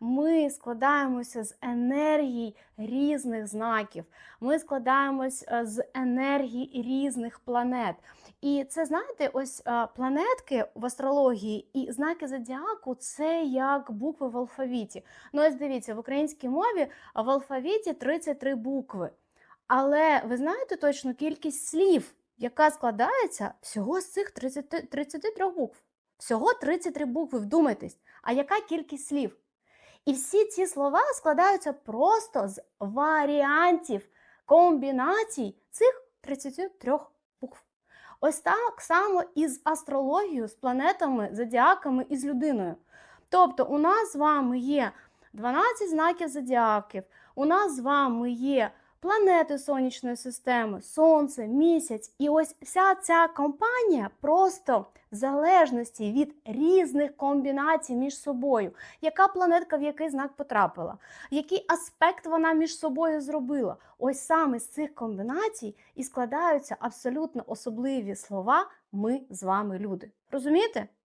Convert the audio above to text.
ми складаємося з енергій різних знаків. Ми складаємось е, з енергії різних планет. І це, знаєте, ось е, планетки в астрології і знаки зодіаку це як букви в алфавіті. Ну, ось дивіться, в українській мові в алфавіті 33 букви. Але ви знаєте точну кількість слів, яка складається всього з цих 30, 33 букв. Всього 33 букви, вдумайтесь. А яка кількість слів? І всі ці слова складаються просто з варіантів комбінацій цих 33 букв. Ось так само і з астрологією, з планетами, зодіаками і з людиною. Тобто, у нас з вами є 12 знаків зодіаків, у нас з вами є планети сонячної системи, сонце, місяць. І ось вся ця компанія просто в залежності від різних комбінацій між собою, яка планетка в який знак потрапила, який аспект вона між собою зробила. Ось саме з цих комбінацій і складаються абсолютно особливі слова ми з вами люди. Розумієте?